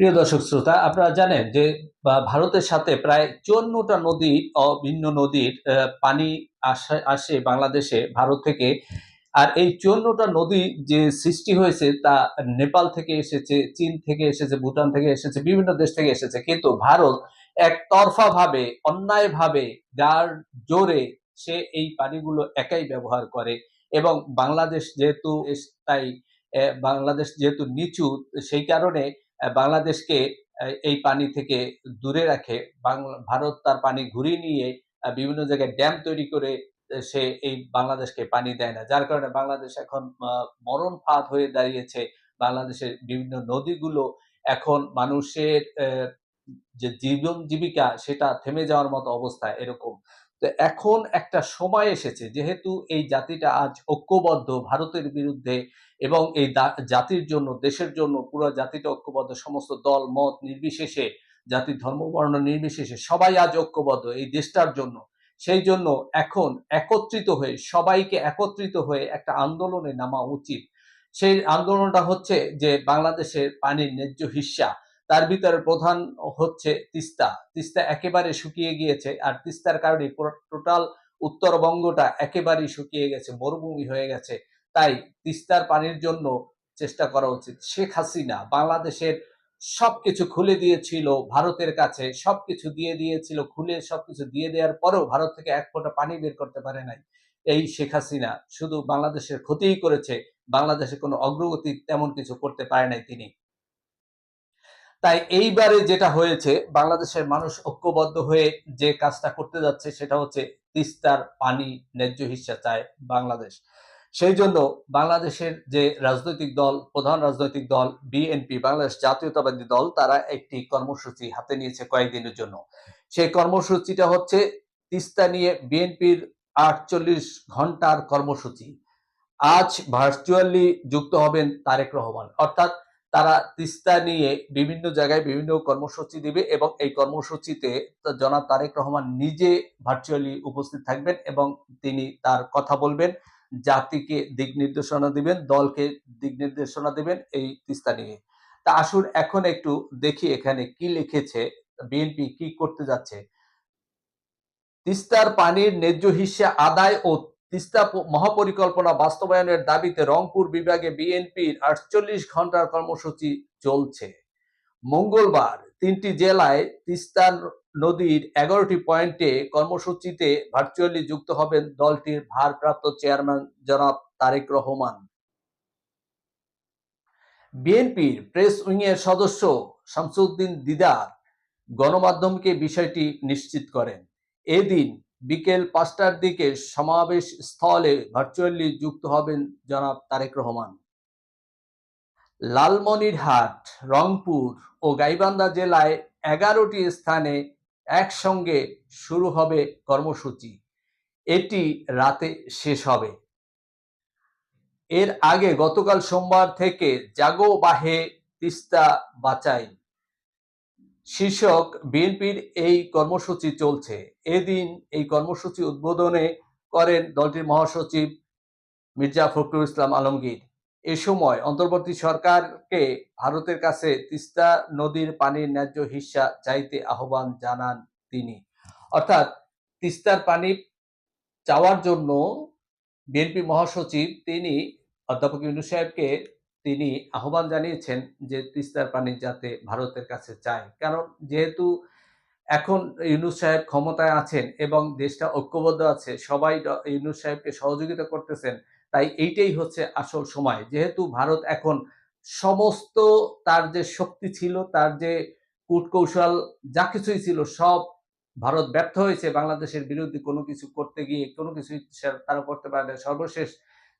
প্রিয় দর্শক শ্রোতা, আপনারা জানেন যে ভারতের সাথে প্রায় চুয়ান্নটা নদী অভিন্ন নদীর পানি আসে আসে বাংলাদেশে, ভারত থেকে। আর এই চুয়ান্নটা নদী যে সৃষ্টি হয়েছে তা নেপাল থেকে এসেছে, চীন থেকে এসেছে, ভুটান থেকে এসেছে, বিভিন্ন দেশ থেকে এসেছে। কিন্তু ভারত একতরফা ভাবে অন্যায় ভাবে যার জোরে সে এই পানিগুলো একাই ব্যবহার করে। এবং বাংলাদেশ যেহেতু তাই বাংলাদেশ যেহেতু নিচু, সেই কারণে বাংলাদেশকে এই পানি থেকে দূরে রাখে। ভারত তার পানি ঘুরিয়ে নিয়ে বিভিন্ন জায়গায় ড্যাম তৈরি করে সে এই বাংলাদেশকে পানি দেয় না। যার কারণে বাংলাদেশ এখন মরণ ফাঁদ হয়ে দাঁড়িয়েছে। বাংলাদেশের বিভিন্ন নদীগুলো এখন মানুষের যে জীবন জীবিকা, সেটা থেমে যাওয়ার মতো অবস্থা এরকম। তো এখন একটা সময় এসেছে, যেহেতু এই জাতিটা আজ ঐক্যবদ্ধ ভারতের বিরুদ্ধে এবং এই জাতির জন্য, দেশের জন্য, পুরো জাতিটা ঐক্যবদ্ধ, সমস্ত দল, মত নির্বিশেষে জাতির ধর্ম, বর্ণ নির্বিশেষে সবাই আজ ঐক্যবদ্ধ এই দেশটার জন্য। সেই জন্য এখন একত্রিত হয়ে, সবাইকে একত্রিত হয়ে একটা আন্দোলনে নামা উচিত। সেই আন্দোলনটা হচ্ছে যে বাংলাদেশের পানির ন্যায্য হিস্সা তার ভিতরে প্রধান হচ্ছে তিস্তা। তিস্তা একেবারে শুকিয়ে গিয়েছে আর তিস্তার কারণে টোটাল উত্তরবঙ্গটা একেবারেই শুকিয়ে গেছে, মরুভূমি হয়ে গেছে। তাই তিস্তার পানির জন্য চেষ্টা করা উচিত। শেখ হাসিনা বাংলাদেশের সবকিছু খুলে দিয়েছিল ভারতের কাছে, সবকিছু দিয়ে দিয়েছিল, খুলে সবকিছু দিয়ে দেওয়ার পরেও ভারত থেকে এক ফোঁটা পানি বের করতে পারে নাই। এই শেখ হাসিনা শুধু বাংলাদেশের ক্ষতিই করেছে, বাংলাদেশে কোনো অগ্রগতি তেমন কিছু করতে পারে নাই তিনি। তাই এইবারে যেটা হয়েছে, বাংলাদেশের মানুষ ঐক্যবদ্ধ হয়ে যে কাজটা করতে যাচ্ছে সেটা হচ্ছে তিস্তার পানি ন্যায্য হিস্সা চায় বাংলাদেশ। সেই জন্য বাংলাদেশের যে রাজনৈতিক দল, প্রধান রাজনৈতিক দল বিএনপি বাংলাদেশ জাতীয়তাবাদী দল, তারা একটি কর্মসূচি হাতে নিয়েছে কয়েকদিনের জন্য। সেই কর্মসূচিটা হচ্ছে তিস্তা নিয়ে বিএনপির আটচল্লিশ ঘণ্টার কর্মসূচি। আজ ভার্চুয়ালি যুক্ত হবেন তারেক রহমান। অর্থাৎ তারা তিস্তা নিয়ে বিভিন্ন জায়গায় বিভিন্ন কর্মসূচি দিবে এবং এই কর্মসূচিতে জনাব তারেক রহমান নিজে ভার্চুয়ালি উপস্থিত থাকবেন এবং তিনি তার কথা বলবেন, জাতিকে দিক নির্দেশনা দিবেন, দলকে দিক নির্দেশনা দিবেন এই তিস্তা নিয়ে। তা আসুন এখন একটু দেখি এখানে কি লিখেছে বিএনপি কি করতে যাচ্ছে। তিস্তার পানির ন্যায্য হিস্সা আদায় ও তিস্তা মহাপরিকল্পনা বাস্তবায়নের দাবিতে রংপুর বিভাগে বিএনপির আটচল্লিশ ঘণ্টার কর্মসূচি চলছে। মঙ্গলবার তিনটি জেলায় তিস্তা নদীর এগারোটি পয়েন্টে কর্মসূচিতে ভার্চুয়ালি যুক্ত হবেন দলটির ভারপ্রাপ্ত চেয়ারম্যান জনাব তারেক রহমান। বিএনপির প্রেস উইং এর সদস্য শামসুদ্দিন দিদার গণমাধ্যমকে বিষয়টি নিশ্চিত করেন। এদিন বিকেল পাঁচটার দিকে সমাবেশ স্থলে ভার্চুয়ালি যুক্ত হবেন জনাব তারেক রহমান। লালমনিরহাট, রংপুর ও গাইবান্ধা জেলায় এগারোটি স্থানে একসঙ্গে শুরু হবে কর্মসূচি। এটি রাতে শেষ হবে। এর আগে গতকাল সোমবার থেকে জাগো বাহে তিস্তা বাঁচাই শীর্ষক বিএনপির এই কর্মসূচি চলছে। এদিন এই কর্মসূচি উদ্বোধনে করেন দলটির মহাসচিব মির্জা ফখরুল ইসলাম আলমগীর। এ সময় অন্তর্বর্তী সরকারকে ভারতের কাছে তিস্তা নদীর পানির ন্যায্য হিস্সা চাইতে আহ্বান জানান তিনি। অর্থাৎ তিস্তার পানি চাওয়ার জন্য বিএনপি মহাসচিব তিনি অধ্যাপক ইউনূস সাহেবকে তিনি আহ্বান জানিয়েছেন যে তিস্তার পানি যাতে ভারতের কাছে চায়। কারণ যেহেতু এখন ইউনুস সাহেব ক্ষমতায় আছেন এবং দেশটা ঐক্যবদ্ধ আছে, সবাই ইউনুস সাহেবকে সহযোগিতা করতেছেন, তাই এইটাই হচ্ছে আসল সময়। যেহেতু ভারত এখন সমস্ত তার যে শক্তি ছিল, তার যে কূটকৌশল, যা কিছুই ছিল, সব ভারত ব্যর্থ হয়েছে। বাংলাদেশের বিরুদ্ধে কোনো কিছু করতে গিয়ে কোনো কিছু তারা করতে পারে সর্বশেষ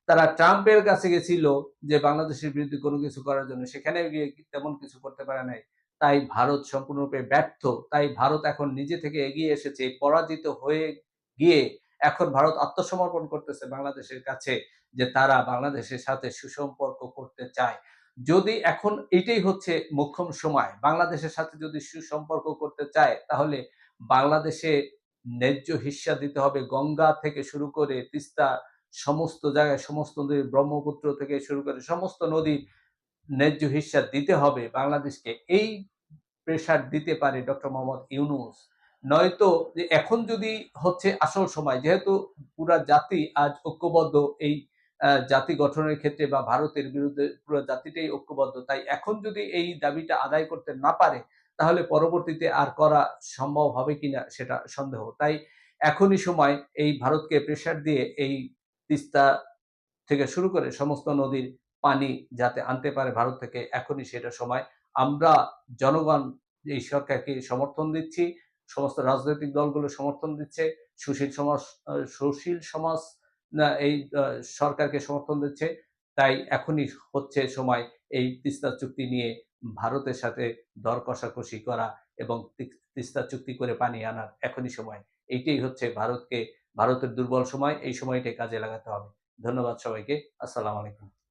তারা ট্রাম্পের কাছে গেছিল যে বাংলাদেশের বিরুদ্ধে কোনো কিছু করার জন্য। সেখানে গিয়ে তেমন কিছু করতে পারে নাই। তাই ভারত সম্পূর্ণরূপে ব্যর্থ। তাই ভারত এখন নিজে থেকে এগিয়ে এসেছে, পরাজিত হয়ে গিয়ে এখন ভারত আত্মসমর্পণ করতেছে বাংলাদেশের কাছে যে তারা বাংলাদেশের সাথে সুসম্পর্ক করতে চায়। যদি এখন এটাই হচ্ছে মোক্ষম সময়, বাংলাদেশের সাথে যদি সুসম্পর্ক করতে চায়, তাহলে বাংলাদেশে ন্যায্য হিস্সা দিতে হবে। গঙ্গা থেকে শুরু করে তিস্তা সমস্ত জায়গায়, সমস্ত নদী ব্রহ্মপুত্র থেকে শুরু করে সমস্ত নদী ন্যায্য হিস্সা দিতে হবে। বাংলাদেশকে এই প্রেসার দিতে পারে ডক্টর মোহাম্মদ ইউনুস। নয়তো যে এখন যদি হচ্ছে আসল সময়, যেহেতু পুরা জাতি আজ ঐক্যবদ্ধ এই জাতি গঠনের ক্ষেত্রে বা ভারতের বিরুদ্ধে পুরো জাতিটাই ঐক্যবদ্ধ, তাই এখন যদি এই দাবিটা আদায় করতে না পারে, তাহলে পরবর্তীতে আর করা সম্ভব হবে কিনা সেটা সন্দেহ। তাই এখনই সময় এই ভারতকে প্রেসার দিয়ে এই তিস্তা থেকে শুরু করে সমস্ত নদীর পানি যাতে আনতে পারে ভারত থেকে, এখনই সেটা সময়। আমরা জনগণ, এই সরকারকে সমর্থন দিচ্ছি, সমস্ত রাজনৈতিক দলগুলো সমর্থন দিচ্ছে, সুশীল সমাজ সুশীল সমাজ এই সরকারকে সমর্থন দিচ্ছে। তাই এখনই হচ্ছে সময় এই তিস্তা চুক্তি নিয়ে ভারতের সাথে দর কষাকষি করা এবং তিস্তা চুক্তি করে পানি আনার এখনই সময়। এইটাই হচ্ছে ভারতকে ভারতের দুর্বল সময় এই সময়টাই কাজে লাগাতে হবে। ধন্যবাদ সবাইকে। আসসালাম আলাইকুম।